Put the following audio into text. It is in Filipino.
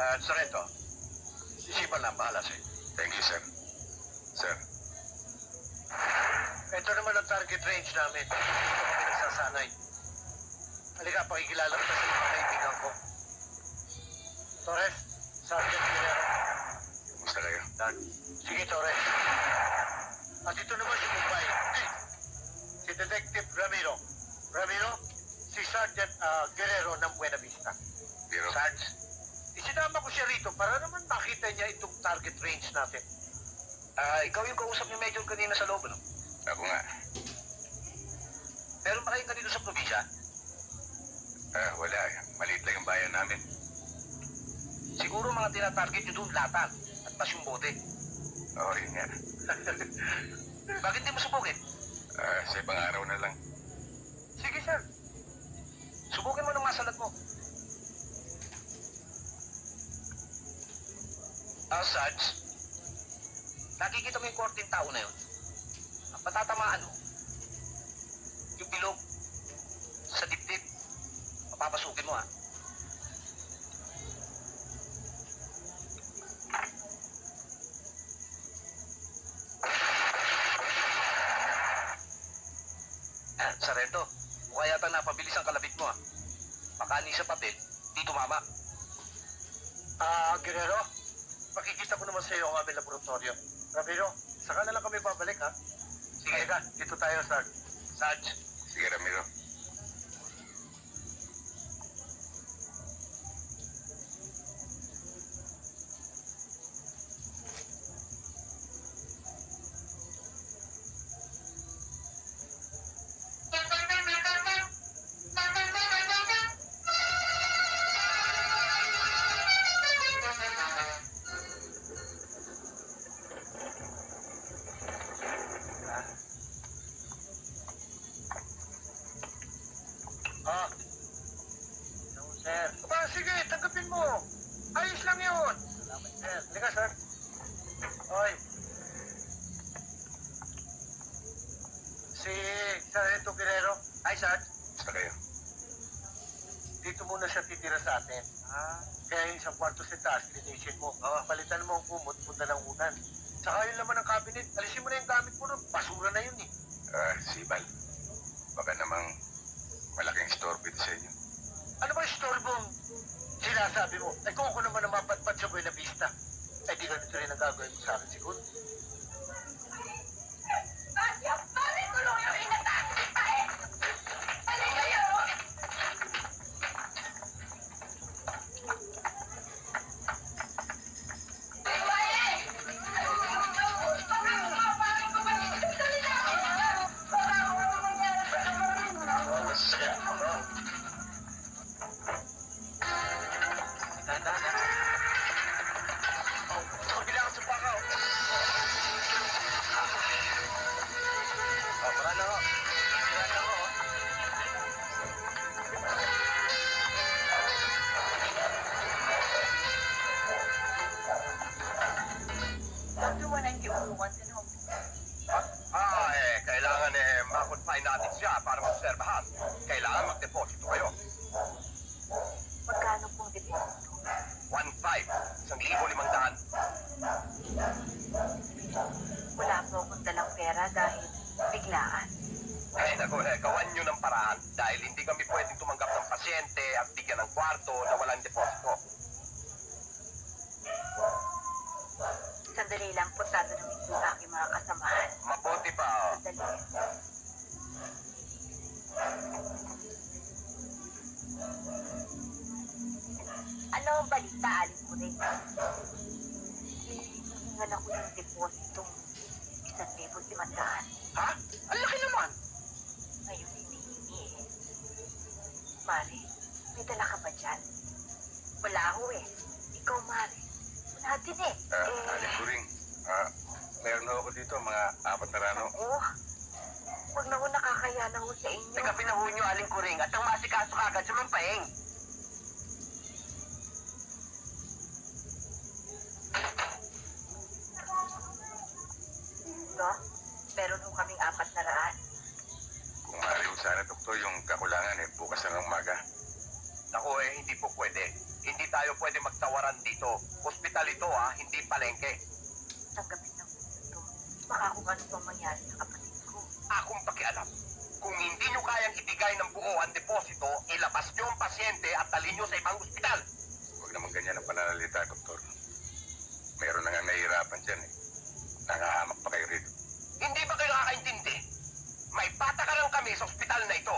Sarento, isipan lang, bahala sa'yo. Thank you, sir. Sir, Ito naman ang target range namin. Dito kami nagsasanay. Halika, pakikilala ko sa mga kaibigan ko. Torres, Sergeant Guerrero. kumusta kayo? Dan. Sige, Torres. At ito naman si Mumbai. Eh, si Detective Ramiro. Ramiro, si Sergeant ah, Guerrero ko siya rito para naman makita niya itong target range natin. Ah, ikaw yung kausap ni Major kanina sa loob, ano? Ako nga. Meron ba kayong ganito sa probinsya? Ah, wala. Maliit lang yung bayan namin. Siguro mga tinatarget nyo doon, latan at pas yung bote. Oo, yun nga. Bakit di mo subukin? Ah, sa ibang araw na lang. Ah, Sarge. Nakikita mo yung korting tao na yun. Ang patatamaan mo, yung bilog sa dibdib. Papapasukin mo, ha? Ah, Sarento, mukha yata napabilis ang kalabit mo, ha? Makani sa papel, di tumama. Ah, Guerrero, makikita ko naman sa iyo ang aming laboratorio. Ramiro, saka na lang kami babalik, ha? Sige. Halika, dito tayo, Sarge. Sarge, Sige, Ramiro. Sir. Aba, sige, tanggapin mo. Ayos lang yun. Salamat, sir. Halika, sir. Hoy. Si Sargento Guerrero. Ay, sir. Kumusta kayo? Dito muna siya titira sa atin. Ah. Kaya yung isang kwarto sa taas, linisin mo. Ah, palitan mo ang kumot, punta ng unan. Saka yun naman ang cabinet. Alisin mo na yung gamit mo nun. Basura na yun eh. Ah, Sibal. Baka namang malaking istorbo ito sa inyo. Ano ba istorbong kung ako naman ang maobserbahan. Kailangan mag-deposito kayo. Magkano pong deposito? 1.5, isang libo limang daan. Wala po akong dalang pera dahil biglaan. Ay, naku, eh, gawan nyo ng paraan dahil hindi kami pwedeng tumanggap ng pasyente at bigyan ng kwarto na walang deposito. Sandali lang po Ano ang balita, Aling Kuring? Hihingan ako ng depositong isang libot limandaan. Ha? Ang laki naman. Ngayon hinihingi eh. Mari, may dala ka ba dyan? Wala ako eh. Ikaw, Mari. Din eh. Ah, eh, Aling Kuring. Ah, meron ho ako dito mga apat na rano. oh. Huwag na ako nakakaya na ho sa inyo. Teka, pinahu nyo aling kuring at ang masikaso kagad sa mampaeng. No? Meron ho kaming apat na raan. Kung maaari ho sana, doktor, yung kakulangan eh, bukas na ng umaga. Naku eh, hindi po pwede. Hindi tayo pwede magtawaran dito. Hospital ito ha, hindi palengke. Tanggapin lang po ito. Baka kung ano pang mangyari sa kapatid ko. Akong pakialam. Kung hindi nyo kayang ibigay ng buo ang deposito, ilabas nyo ang pasyente at dalhin nyo sa ibang ospital. Huwag naman ganyan ang pananalita, doktor. Meron na nga nahihirapan dyan eh. Nangahamak pa kayo rito. Hindi ba kayo nakakaintindi? May patakaran kami sa ospital na ito.